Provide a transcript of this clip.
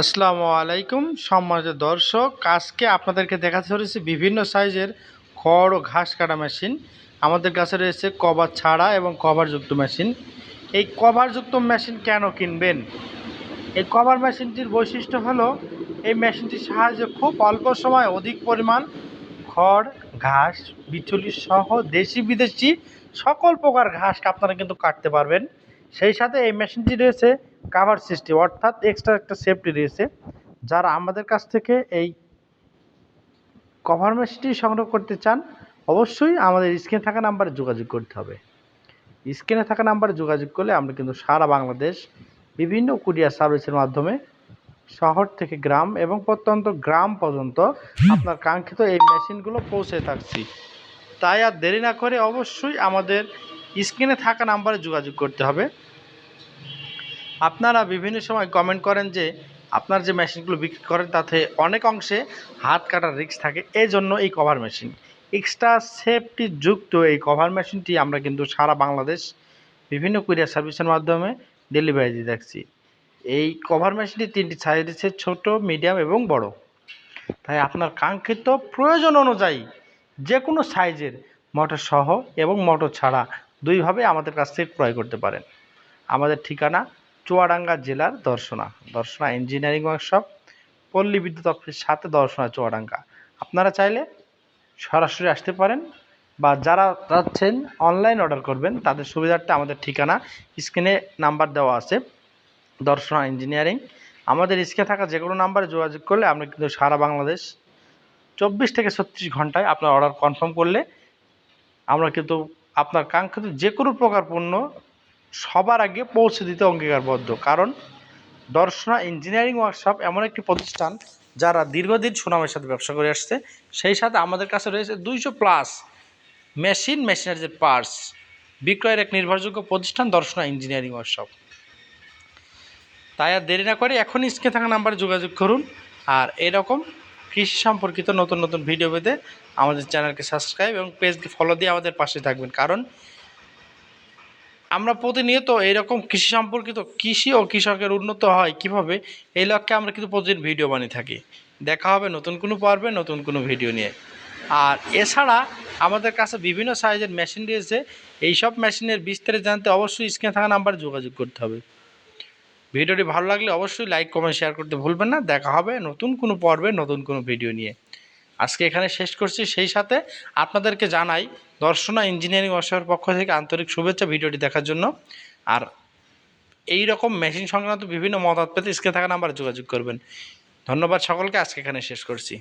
আসসালামু আলাইকুম, সম্মানিত দর্শক। আজকে আপনাদেরকে দেখাতে চলেছি বিভিন্ন সাইজের খড় ও ঘাস কাটা মেশিন। আমাদের কাছে রয়েছে কভার ছাড়া এবং কভারযুক্ত মেশিন। এই কভারযুক্ত মেশিন কেন কিনবেন? এই কভার মেশিনটির বৈশিষ্ট্য হলো, এই মেশিনটির সাহায্যে খুব অল্প সময় অধিক পরিমাণ খড়, ঘাস, বিচুলি সহ দেশি বিদেশি সকল প্রকার ঘাস আপনারা কিন্তু কাটতে পারবেন। সেই সাথে এই মেশিনটি রয়েছে কাভার সিস্টেম অর্থাৎ এক্সট্রা একটা সেফটি রয়েছে, যারা আমাদের কাছ থেকে এই কভার মেশিনটি সংগ্রহ করতে চান, অবশ্যই আমাদের স্ক্রিনে থাকা নাম্বারে যোগাযোগ করতে হবে। স্ক্রিনে থাকা নাম্বারে যোগাযোগ করলে আমরা কিন্তু সারা বাংলাদেশ বিভিন্ন কুরিয়ার সার্ভিসের মাধ্যমে শহর থেকে গ্রাম এবং প্রত্যন্ত গ্রাম পর্যন্ত আপনার কাঙ্ক্ষিত এই মেশিনগুলো পৌঁছে থাকছি। তাই আর দেরি না করে অবশ্যই আমাদের স্ক্রিনে থাকা নাম্বারে যোগাযোগ করতে হবে। আপনারা বিভিন্ন সময় কমেন্ট করেন যে আপনার যে মেশিনগুলো বিক্রি করেন, তাতে অনেক অংশে হাত কাটার রিস্ক থাকে। এই জন্য এই কভার মেশিন এক্সট্রা সেফটি যুক্ত এই কভার মেশিনটি আমরা কিন্তু সারা বাংলাদেশ বিভিন্ন কুরিয়ার সার্ভিসের মাধ্যমে ডেলিভারি দিয়ে থাকছি এই কভার মেশিনটি তিনটি সাইজ দিচ্ছে, ছোটো মিডিয়াম এবং বড়। তাই আপনার কাঙ্ক্ষিত প্রয়োজন অনুযায়ী যে কোনো সাইজের মোটর সহ এবং মোটর ছাড়া দুইভাবে আমাদের কাছ থেকে ক্রয় করতে পারেন। আমাদের ঠিকানা চুয়াডাঙ্গা জেলার দর্শনা। দর্শনা ইঞ্জিনিয়ারিং ওয়ার্কশপ পল্লী বিদ্যুৎ অফিসের সাথে দর্শনা চুয়াডাঙ্গা। আপনারা চাইলে সরাসরি আসতে পারেন বা যারা চাচ্ছেন অনলাইন অর্ডার করবেন, তাদের সুবিধার্থে আমাদের ঠিকানা স্ক্রিনে নাম্বার দেওয়া আছে। দর্শনা ইঞ্জিনিয়ারিং আমাদের স্ক্রিনে থাকা যে কোনো নাম্বারে যোগাযোগ করলে আমরা কিন্তু সারা বাংলাদেশ চব্বিশ থেকে ছত্রিশ ঘন্টায় আপনার অর্ডার কনফার্ম করলে আমরা কিন্তু আপনার কাঙ্ক্ষিত যে কোনো প্রকার পণ্য সবার আগে পৌঁছে দিতে অঙ্গীকারবদ্ধ। কারণ দর্শনা ইঞ্জিনিয়ারিং ওয়ার্কশপ এমন একটি প্রতিষ্ঠান যারা দীর্ঘদিন সুনামের সাথে ব্যবসা করে আসছে। সেই সাথে আমাদের কাছে রয়েছে দুইশো প্লাস মেশিন মেশিনারিজের পার্টস বিক্রয়ের এক নির্ভরযোগ্য প্রতিষ্ঠান দর্শনা ইঞ্জিনিয়ারিং ওয়ার্কশপ তাই আর দেরি না করে এখনই স্ক্রিনে থাকা নাম্বারে যোগাযোগ করুন। আর এরকম কৃষি সম্পর্কিত নতুন নতুন ভিডিও পেতে আমাদের চ্যানেলকে সাবস্ক্রাইব এবং পেজকে ফলো দিয়ে আমাদের পাশে থাকবেন। কারণ আমরা প্রতিনিয়ত এরকম কৃষি সম্পর্কিত কৃষি ও কৃষকের উন্নত হয় কীভাবে, এই লক্ষ্যে আমরা কিন্তু প্রতিদিন ভিডিও বানিয়ে থাকি। দেখা হবে নতুন কোনো পর্বে, নতুন কোনো ভিডিও নিয়ে। আর এছাড়া আমাদের কাছে বিভিন্ন সাইজের মেশিন রয়েছে। এইসব মেশিনের বিস্তারিত জানতে অবশ্যই স্ক্রিনে থাকা নাম্বারে যোগাযোগ করতে হবে। ভিডিওটি ভালো লাগলে অবশ্যই লাইক, কমেন্ট, শেয়ার করতে ভুলবেন না। দেখা হবে নতুন কোনো পর্বে, নতুন কোনো ভিডিও নিয়ে। আজকে এখানে শেষ করছি। সেই সাথে আপনাদেরকে জানাই, দর্শনা ইঞ্জিনিয়ারিং ওয়ার্কশপের পক্ষ থেকে আন্তরিক শুভেচ্ছা ভিডিওটি দেখার জন্য। আর এই রকম মেশিন সংক্রান্ত বিভিন্ন মতামত পেতে স্ক্রিনে থাকা নাম্বারে যোগাযোগ করবেন। ধন্যবাদ সকলকে, আজকে এখানে শেষ করছি।